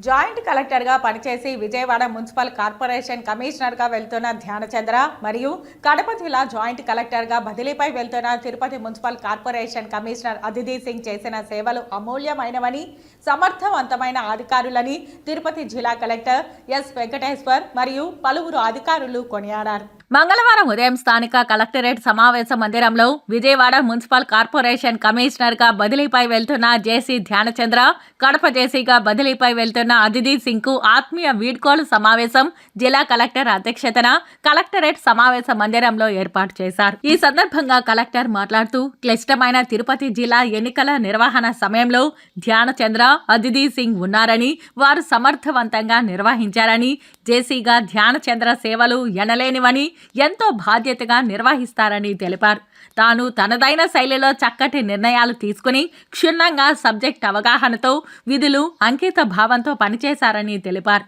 Joint కలెక్టర్గా పనిచేసి Vijayawada municipal corporation కమిషనర్గా వెళ్తున్న ధ్యానచంద్ర మరియు కడప జిల్లా జాయింట్ కలెక్టర్గా బదిలీపై వెళ్తున్న Tirupati municipal corporation commissioner Aditi Singh చేసిన సేవలు అమూల్యమైనవని సమర్థవంతమైన అధికారులని తిరుపతి జిల్లా కలెక్టర్ ఎస్ వెంకటేశ్వర్ మరియు పలువురు అధికారులు కొనియాడారు. మంగళవారం ఉదయం స్థానిక కలెక్టరేట్ సమావేశ మందిరంలో విజయవాడ మున్సిపల్ కార్పొరేషన్ కమిషనర్గా బదిలీపై వెళ్తున్న జేసీ ధ్యానచంద్ర కడప జేసీగా బదిలీపై వెళ్తున్న అదితి సింగ్కు ఆత్మీయ వీడ్కోలు సమావేశం జిల్లా కలెక్టర్ అధ్యక్షతన కలెక్టరేట్ సమావేశ మందిరంలో ఏర్పాటు చేశారు. ఈ సందర్భంగా కలెక్టర్ మాట్లాడుతూ క్లిష్టమైన తిరుపతి జిల్లా ఎన్నికల నిర్వహణ సమయంలో ధ్యానచంద్ర అదితి సింగ్ ఉన్నారని వారు సమర్థవంతంగా నిర్వహించారని జేసీగా ధ్యానచంద్ర సేవలు ఎనలేనివని ఎంతో బాధ్యతగా నిర్వహిస్తారని తెలిపారు. తాను తనదైన శైలిలో చక్కటి నిర్ణయాలు తీసుకుని క్షుణ్ణంగా సబ్జెక్ట్ అవగాహనతో విధులు అంకిత భావంతో పనిచేశారని తెలిపారు.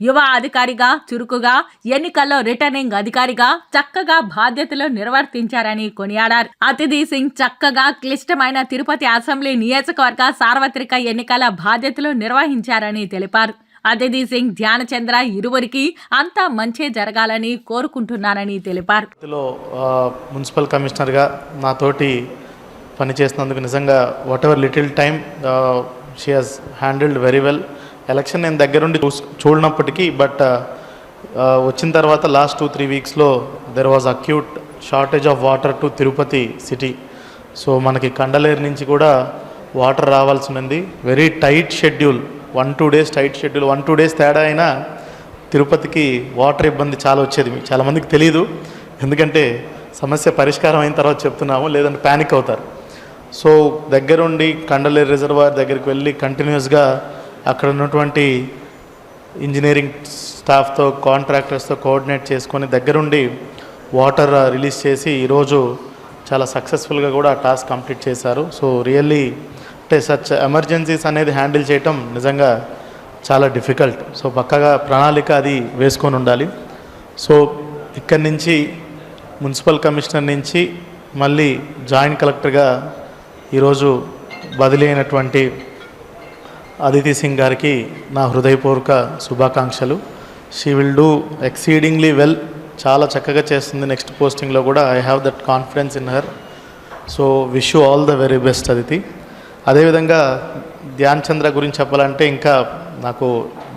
యువ అధికారిగా చురుకుగా ఎన్నికల్లో రిటర్నింగ్ అధికారిగా చక్కగా బాధ్యతలు నిర్వర్తించారని కొనియాడారు. అతిథి సింగ్ చక్కగా క్లిష్టమైన తిరుపతి అసెంబ్లీ నియోజకవర్గ సార్వత్రిక ఎన్నికల బాధ్యతలు నిర్వహించారని తెలిపారు. అతిథి సింగ్ ధ్యానచంద్ర ఇరువురికి అంతా మంచి జరగాలని కోరుకుంటున్నానని తెలిపారు. మున్సిపల్ కమిషనర్గా నాతోటి పనిచేసినందుకు నిజంగా whatever little time she has handled very well election నేను దగ్గరుండి చూస్ చూడనప్పటికీ బట్ వచ్చిన తర్వాత last two three వీక్స్లో there was acute shortage of water to Tirupati city so మనకి కండలేరు నుంచి కూడా వాటర్ రావాల్సి ఉంది. Very tight schedule one two days tight schedule one two days తేడా అయినా తిరుపతికి వాటర్ ఇబ్బంది చాలా వచ్చేది. మీకు చాలామందికి తెలియదు ఎందుకంటే సమస్య పరిష్కారం అయిన తర్వాత చెప్తున్నాము లేదంటే ప్యానిక్ అవుతారు. సో దగ్గరుండి కండలేరు రిజర్వాయర్ దగ్గరికి వెళ్ళి కంటిన్యూస్గా అక్కడ ఉన్నటువంటి ఇంజనీరింగ్ స్టాఫ్తో కాంట్రాక్టర్స్తో కోఆర్డినేట్ చేసుకొని దగ్గరుండి వాటర్ రిలీజ్ చేసి ఈరోజు చాలా సక్సెస్ఫుల్గా కూడా ఆ టాస్క్ కంప్లీట్ చేశారు. సో రియల్లీ అంటే సచ్ ఎమర్జెన్సీస్ అనేది హ్యాండిల్ చేయటం నిజంగా చాలా డిఫికల్ట్ సో పక్కగా ప్రణాళిక అది వేసుకొని ఉండాలి. సో ఇక్కడి నుంచి మున్సిపల్ కమిషనర్ నుంచి మళ్ళీ జాయింట్ కలెక్టర్గా ఈరోజు బదిలీ అయినటువంటి అదితి సింగ్ గారికి నా హృదయపూర్వక శుభాకాంక్షలు. She will do exceedingly well చాలా చక్కగా చేస్తుంది. నెక్స్ట్ పోస్టింగ్లో కూడా I have that confidence in her so wish you all the very best Aditi. అదేవిధంగా ధ్యాన్ చంద్ర గురించి చెప్పాలంటే ఇంకా నాకు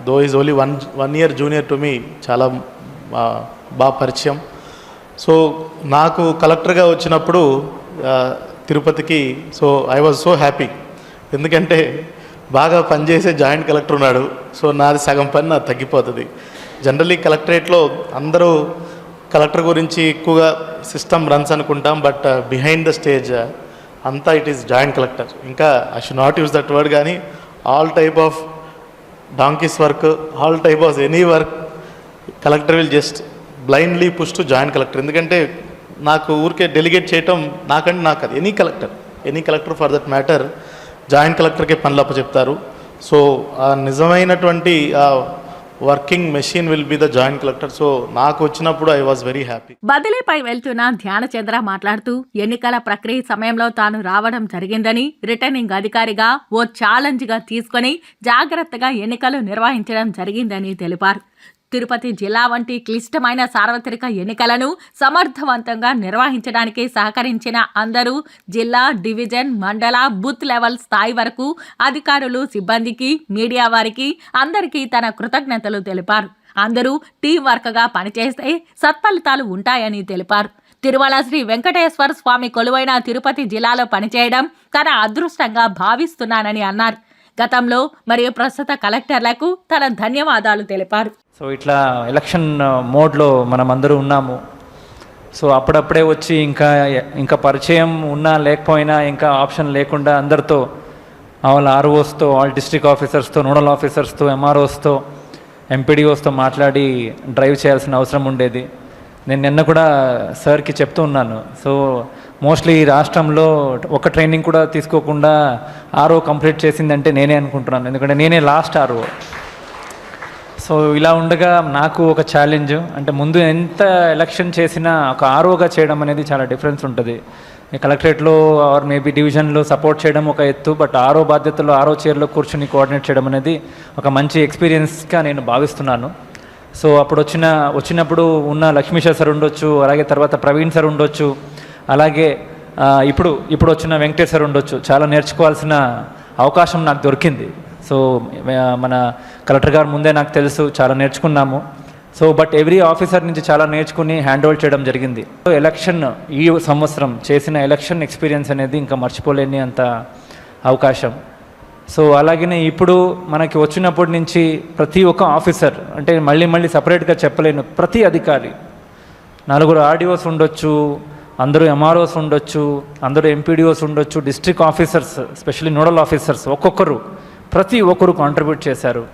though is only one one year junior to me చాలా బాగా పరిచయం. సో నాకు కలెక్టర్గా వచ్చినప్పుడు తిరుపతికి so I was so happy. ఎందుకంటే బాగా పనిచేసే జాయింట్ కలెక్టర్ ఉన్నాడు. సో నాది సగం పని నాకు తగ్గిపోతుంది. జనరలీ కలెక్టరేట్లో అందరూ కలెక్టర్ గురించి ఎక్కువగా సిస్టమ్ రన్స్ అనుకుంటాం బట్ బిహైండ్ ద స్టేజ్ అంతా ఇట్ ఈస్ జాయింట్ కలెక్టర్ ఇంకా I should not use that word కానీ all type of donkeys work all type of any work collector will just blindly push to joint collector ఎందుకంటే నాకు ఊరికే delegate చేయటం నాకంటే నాకు అది any collector any collector for that matter joint కలెక్టర్కే పనులు అప్పచెప్తారు. సో ఆ నిజమైనటువంటి working machine will be the joint collector so నాకు వచ్చినప్పుడు ఐ వాజ్ వెరీ హ్యాపీ బదిలీపై వెళ్తున్న ధ్యానచంద్ర మాట్లాడుతూ ఎన్నికల ప్రక్రియ సమయంలో తాను రావడం జరిగిందని రిటర్నింగ్ అధికారిగా ఓ ఛాలెంజ్గా తీసుకొని జాగ్రత్తగా ఎన్నికలు నిర్వహించడం జరిగిందని తెలిపారు. తిరుపతి జిల్లా వంటి క్లిష్టమైన సార్వత్రిక ఎన్నికలను సమర్థవంతంగా నిర్వహించడానికి సహకరించిన అందరూ జిల్లా డివిజన్ మండల బూత్ లెవెల్ స్థాయి వరకు అధికారులు సిబ్బందికి మీడియా వారికి అందరికీ తన కృతజ్ఞతలు తెలిపారు. అందరూ టీం వర్క్గా పనిచేస్తే సత్ఫలితాలు ఉంటాయని తెలిపారు. తిరుమల శ్రీ వెంకటేశ్వర స్వామి కొలువైన తిరుపతి జిల్లాలో పనిచేయడం తన అదృష్టంగా భావిస్తున్నానని అన్నారు. గతంలో మరియు ప్రస్తుత కలెక్టర్లకు తన ధన్యవాదాలు తెలిపారు. సో ఇట్లా ఎలక్షన్ మోడ్లో మనం అందరూ ఉన్నాము. సో అప్పుడప్పుడే వచ్చి ఇంకా ఇంకా పరిచయం ఉన్నా లేకపోయినా ఇంకా ఆప్షన్ లేకుండా అందరితో ఆల్ ఆర్ఓస్తో ఆల్ డిస్ట్రిక్ట్ ఆఫీసర్స్తో నోడల్ ఆఫీసర్స్తో ఎంఆర్ఓస్తో ఎంపీడీఓస్తో మాట్లాడి డ్రైవ్ చేయాల్సిన అవసరం ఉండేది. నేను నిన్న కూడా సార్కి చెప్తూ ఉన్నాను. సో మోస్ట్లీ ఈ రాష్ట్రంలో ఒక ట్రైనింగ్ కూడా తీసుకోకుండా ఆర్ఓ కంప్లీట్ చేసిందంటే నేనే అనుకుంటున్నాను. ఎందుకంటే నేనే లాస్ట్ ఆర్ఓ. సో ఇలా ఉండగా నాకు ఒక ఛాలెంజ్. అంటే ముందు ఎంత ఎలక్షన్ చేసినా ఒక ఆర్ఓగా చేయడం అనేది చాలా డిఫరెన్స్ ఉంటుంది. కలెక్టరేట్లో ఆర్ మేబీ డివిజన్లో సపోర్ట్ చేయడం ఒక ఎత్తు బట్ ఆరో బాధ్యతలో ఆరో చైర్లో కూర్చుని కోఆర్డినేట్ చేయడం అనేది ఒక మంచి ఎక్స్పీరియన్స్గా నేను భావిస్తున్నాను. సో అప్పుడు వచ్చిన వచ్చినప్పుడు ఉన్న లక్ష్మీశ్వర్ సార్ ఉండొచ్చు అలాగే తర్వాత ప్రవీణ్ సార్ ఉండొచ్చు అలాగే ఇప్పుడు ఇప్పుడు వచ్చిన వెంకటేష్ సార్ ఉండొచ్చు. చాలా నేర్చుకోవాల్సిన అవకాశం నాకు దొరికింది. సో మన కలెక్టర్ గారు ముందే నాకు తెలుసు చాలా నేర్చుకున్నాము. సో బట్ ఎవ్రీ ఆఫీసర్ నుంచి చాలా నేర్చుకుని హ్యాండ్ ఓవర్ చేయడం జరిగింది. సో ఎలక్షన్ ఈ సంవత్సరం చేసిన ఎలక్షన్ ఎక్స్పీరియన్స్ అనేది ఇంకా మర్చిపోలేని అంత అవకాశం. సో అలాగనే ఇప్పుడు మనకి వచ్చినప్పటి నుంచి ప్రతి ఒక్క ఆఫీసర్ అంటే మళ్ళీ మళ్ళీ సపరేట్గా చెప్పలేను ప్రతి అధికారి నలుగురు ఆర్డీఓస్ ఉండొచ్చు అందరూ ఎంఆర్ఓస్ ఉండొచ్చు అందరూ ఎంపీడీఓస్ ఉండొచ్చు district officers specially nodal officers ఒక్కొక్కరు ప్రతి ఒక్కరు కాంట్రిబ్యూట్ చేశారు.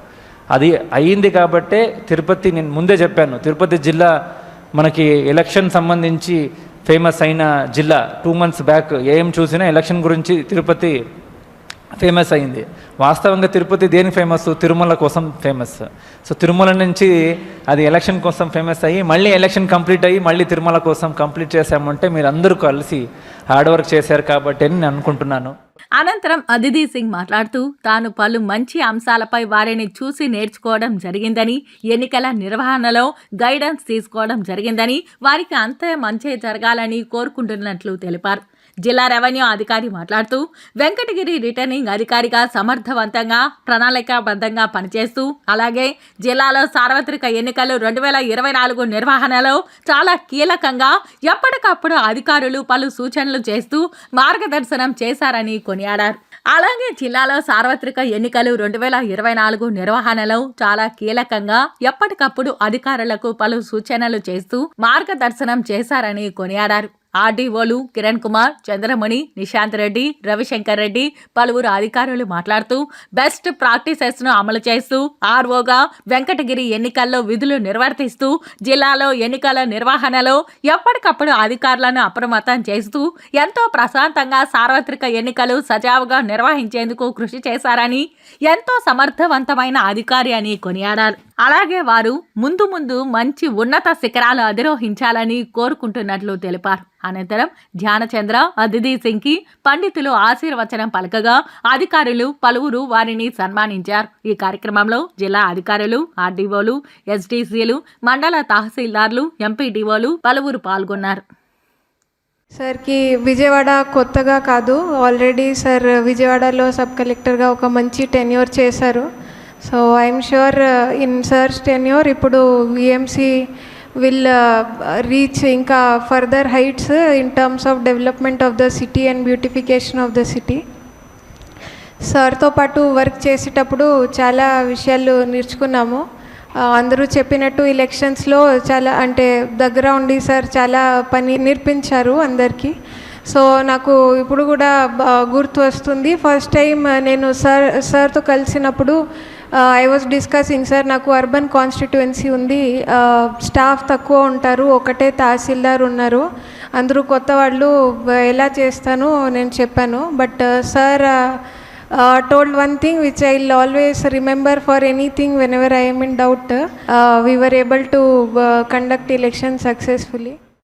అది అయ్యింది కాబట్టే తిరుపతి నేను ముందే చెప్పాను తిరుపతి జిల్లా మనకి ఎలక్షన్ సంబంధించి ఫేమస్ అయిన జిల్లా టూ మంత్స్ బ్యాక్ ఏం చూసినా ఎలక్షన్ గురించి తిరుపతి ఫేమస్ అయింది. వాస్తవంగా తిరుపతి దేని ఫేమస్ తిరుమల కోసం ఫేమస్ సో తిరుమల నుంచి అది ఎలక్షన్ కోసం ఫేమస్ అయ్యి మళ్ళీ ఎలక్షన్ కంప్లీట్ అయ్యి మళ్ళీ తిరుమల కోసం కంప్లీట్ చేశామంటే మీరు అందరూ కలిసి హార్డ్ వర్క్ చేశారు కాబట్టి అని నేను అనుకుంటున్నాను. అనంతరం అదితి సింగ్ మాట్లాడుతూ తాను పలు మంచి అంశాలపై వారిని చూసి నేర్చుకోవడం జరిగిందని ఎన్నికల నిర్వహణలో గైడెన్స్ తీసుకోవడం జరిగిందని వారికి అంతే మంచి జరగాలని కోరుకుంటున్నట్లు తెలిపారు. జిల్లా రెవెన్యూ అధికారి మాట్లాడుతూ వెంకటగిరి రిటర్నింగ్ అధికారిగా సమర్థవంతంగా ప్రణాళికాబద్ధంగా పనిచేస్తూ అలాగే జిల్లాలో సార్వత్రిక ఎన్నికలు రెండు వేల ఇరవై నాలుగు నిర్వహణలో చాలా కీలకంగా ఎప్పటికప్పుడు అధికారులు పలు సూచనలు చేస్తూ మార్గదర్శనం చేశారని కొనియాడారు. అలాగే జిల్లాలో సార్వత్రిక ఎన్నికలు రెండు వేల ఇరవై నాలుగు నిర్వహణలో చాలా కీలకంగా ఎప్పటికప్పుడు అధికారులకు పలు సూచనలు చేస్తూ మార్గదర్శనం చేశారని కొనియాడారు. ఆర్డీఓలు కిరణ్ కుమార్ చంద్రమణి నిశాంత్ రెడ్డి రవిశంకర్ రెడ్డి పలువురు అధికారులు మాట్లాడుతూ బెస్ట్ ప్రాక్టీసెస్ను అమలు చేస్తూ ఆర్ఓగా వెంకటగిరి ఎన్నికల్లో విధులు నిర్వర్తిస్తూ జిల్లాలో ఎన్నికల నిర్వహణలో ఎప్పటికప్పుడు అధికారులను అప్రమత్తం చేస్తూ ఎంతో ప్రశాంతంగా సార్వత్రిక ఎన్నికలు సజావుగా నిర్వహించేందుకు కృషి చేశారని ఎంతో సమర్థవంతమైన అధికారి అని కొనియాడారు. అలాగే వారు ముందు ముందు మంచి ఉన్నత శిఖరాలు అధిరోహించాలని కోరుకుంటున్నట్లు తెలిపారు. అనంతరం ధ్యానచంద్ర అతిథి సింగ్కి పండితులు ఆశీర్వచనం పలకగా అధికారులు పలువురు వారిని సన్మానించారు. ఈ కార్యక్రమంలో జిల్లా అధికారులు ఆర్డీఓలు ఎస్డీసీలు మండల తహసీల్దార్లు ఎంపీడీఓలు పలువురు పాల్గొన్నారు. సార్కి విజయవాడ కొత్తగా కాదు. ఆల్రెడీ సార్ విజయవాడలో సబ్ కలెక్టర్గా ఒక మంచి టెన్యూర్ చేశారు. So I'm sure in sir's tenure ఇప్పుడు విఎంసీ విల్ రీచ్ ఇంకా further heights in terms of development of the city and beautification of the city సార్తో పాటు వర్క్ చేసేటప్పుడు చాలా విషయాలు నేర్చుకున్నాము. అందరూ చెప్పినట్టు ఎలక్షన్స్లో చాలా అంటే దగ్గర ఉండి సార్ చాలా పని నేర్పించారు అందరికీ. సో నాకు ఇప్పుడు కూడా గుర్తు వస్తుంది. ఫస్ట్ టైం నేను సార్ సార్తో కలిసినప్పుడు ఐ వాజ్ డిస్కసింగ్ సార్ నాకు అర్బన్ కాన్స్టిట్యుయెన్సీ ఉంది. స్టాఫ్ తక్కువ ఉంటారు ఒకటే తహసీల్దార్ ఉన్నారు. అందరూ కొత్త వాళ్ళు ఎలా చేస్తానో నేను చెప్పాను. But sir uh, told one thing which I'll always remember for anything whenever I am in doubt. Uh, we were able to uh, conduct election successfully.